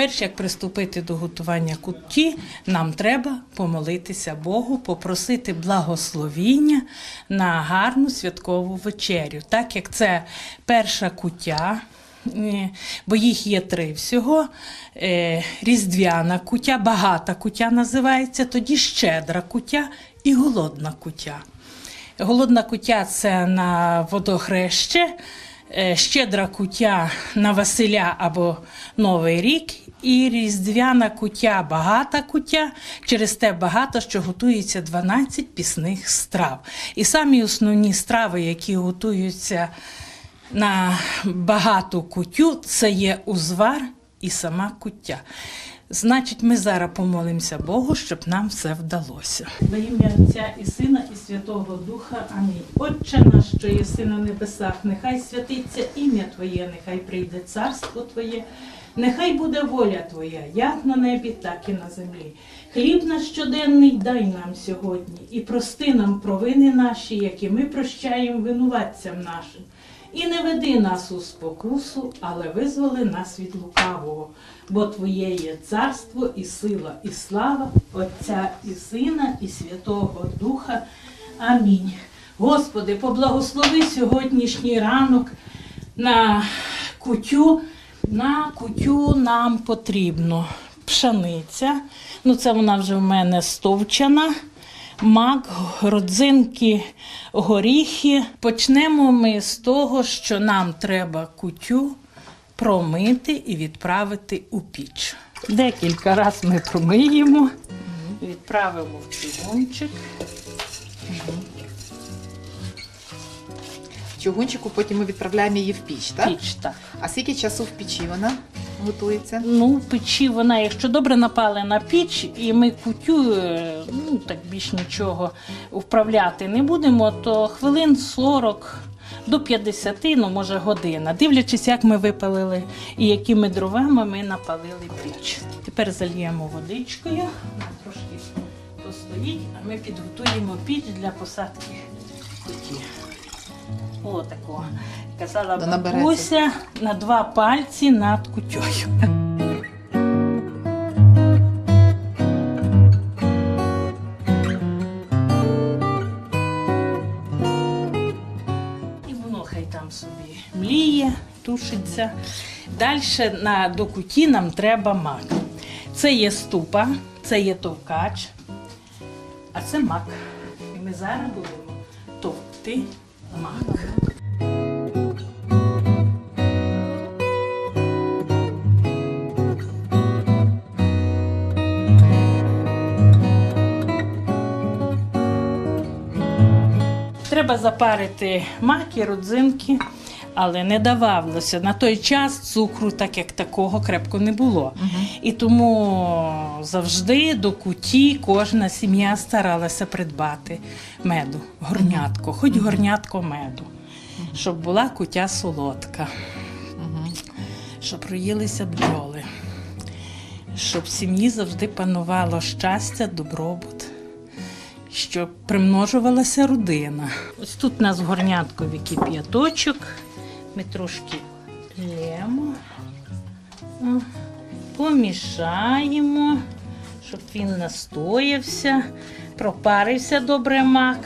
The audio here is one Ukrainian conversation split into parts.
Перш як приступити до готування кутті, нам треба помолитися Богу, попросити благословіння на гарну святкову вечерю, так як це перша куття. е, Бо їх є три всього. Е, Різдвяна куття, багата куття називається, тоді щедра куття і голодна куття. Голодна куття це на водохреще, е, щедра куття на Василя або Новий рік, і різдвяна куття, багата куття, через те багато, що готується 12 пісних страв. І самі основні страви, які готуються на багату кутю, це є узвар і сама куття. Значить, ми зараз помолимося Богу, щоб нам все вдалося. Во ім'я Отця і Сина, і Святого Духа. Амінь. Отче наш, що єси на небесах, нехай святиться ім'я Твоє, нехай прийде царство Твоє, нехай буде воля Твоя, як на небі, так і на землі. Хліб наш щоденний дай нам сьогодні, і прости нам провини наші, які ми прощаємо винуватцям нашим. І не веди нас у спокусу, але визволи нас від лукавого. Бо Твоє є царство і сила, і слава Отця і Сина, і Святого Духа. Амінь. Господи, поблагослови сьогоднішній ранок на кутю. На кутю нам потрібно пшениця. Ну, це вона вже в мене стовчана мак, родзинки, горіхи. Почнемо ми з того, що нам треба кутю промити і відправити у піч. Декілька разів ми промиємо, відправимо в чугунчик. Чугунчику потім ми відправляємо її в піч, так? Піч, так. А скільки часу в печі вона готується? Ну, в печі вона, якщо добре напалена піч, і ми кутю, е, ну так більш нічого вправляти не будемо, то хвилин 40 до 50, ну може година, дивлячись, як ми випалили і якими дровами ми напалили піч. Тепер зальємо водичкою, вона трошки постоїть, а ми підготуємо піч для посадки куті. О, такого. Казала Да бабуся на два пальці над кутьою. І воно хай там собі мліє, тушиться. Далі на, до куті нам треба мак. Це є ступа, це є товкач, а це мак. І ми зараз будемо товкти. Треба запарити маки, родзинки, але не давалося. На той час цукру, так як такого, крепко не було. І тому завжди до куті кожна сім'я старалася придбати меду, горнятко, хоч горнятко меду, щоб була кутя солодка, щоб роїлися бджоли, щоб в сім'ї завжди панувало щастя, добробут щоб примножувалася родина. Ось тут у нас горняткові кип'яточок. Ми трошки лємо, помішаємо, щоб він настоявся, пропарився добре мак.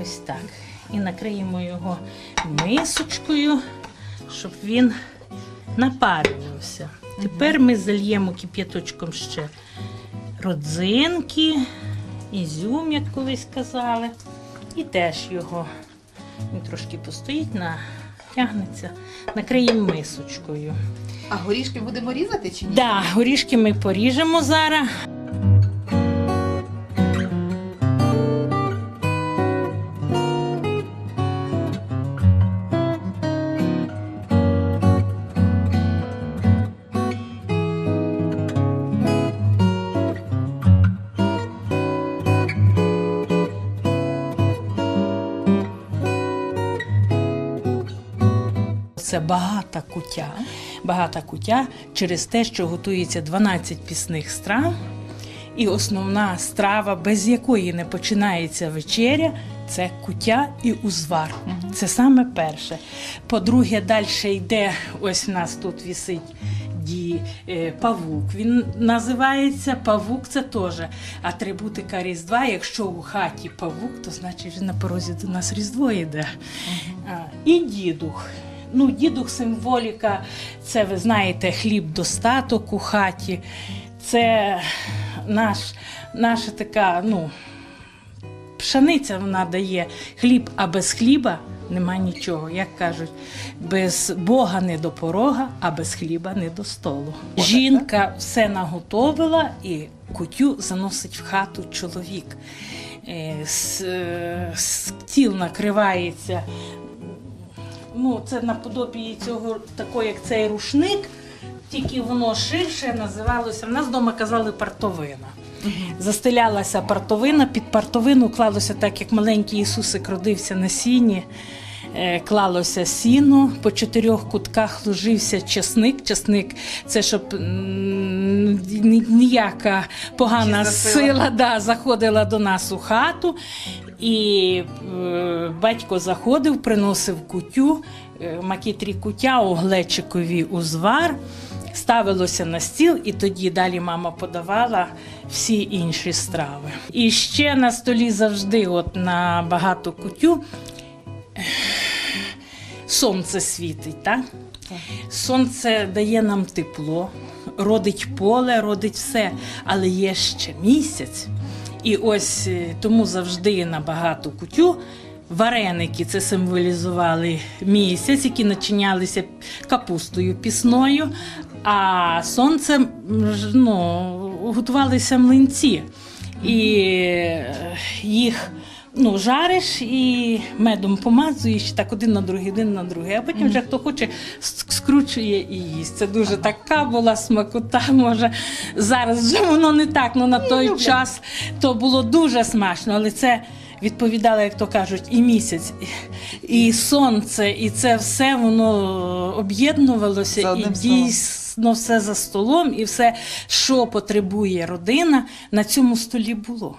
Ось так. І накриємо його мисочкою, щоб він напарювався. Тепер ми зальємо кип'яточком ще родзинки, ізюм, як колись казали. І теж його він трошки постоїть, натягнеться, накриємо мисочкою. А горішки будемо різати чи ні? Да, горішки ми поріжемо зараз. Це багата кутя. Багата кутя через те, що готується 12 пісних страв. І основна страва, без якої не починається вечеря, це куття і узвар. Це саме перше. По-друге, далі йде, ось у нас тут висить ді, е, павук. Він називається павук, це теж атрибутика Різдва. Якщо у хаті павук, то значить вже на порозі до нас Різдво йде. І дідух. Ну, дідух символіка, це ви знаєте, хліб достаток у хаті. Це наш, наша така, ну, пшениця вона дає хліб, а без хліба нема нічого. Як кажуть, без Бога не до порога, а без хліба не до столу. Жінка все наготовила і кутю заносить в хату чоловік. Е, е, Стіл накривається. Ну, це наподобі цього, такого, як цей рушник, тільки воно ширше називалося. В нас вдома казали партовина. Застелялася партовина, під партовину клалося так, як маленький Ісусик родився на сіні. Е, Клалося сіно, по чотирьох кутках ложився часник. Часник це щоб ніяка погана сила. сила да, заходила до нас у хату. І е, батько заходив, приносив кутю, е, макітрі кутя у глечикові узвар, ставилося на стіл, і тоді далі мама подавала всі інші страви. І ще на столі завжди, от на багато кутю, сонце світить, так? Сонце дає нам тепло, родить поле, родить все, але є ще місяць. І ось е, тому завжди на багату кутю вареники це символізували місяць, які начинялися капустою пісною, а сонцем ну, готувалися млинці. І е, їх ну, жариш і медом помазуєш так один на другий, один на другий. А потім вже хто хоче скручує і їсть. Це дуже така була смакота. Може зараз вже воно не так. Ну на той час то було дуже смачно, але це. Відповідало, як то кажуть, і місяць, і сонце, і це все воно об'єднувалося і дійсно все за столом, і все, що потребує родина, на цьому столі було.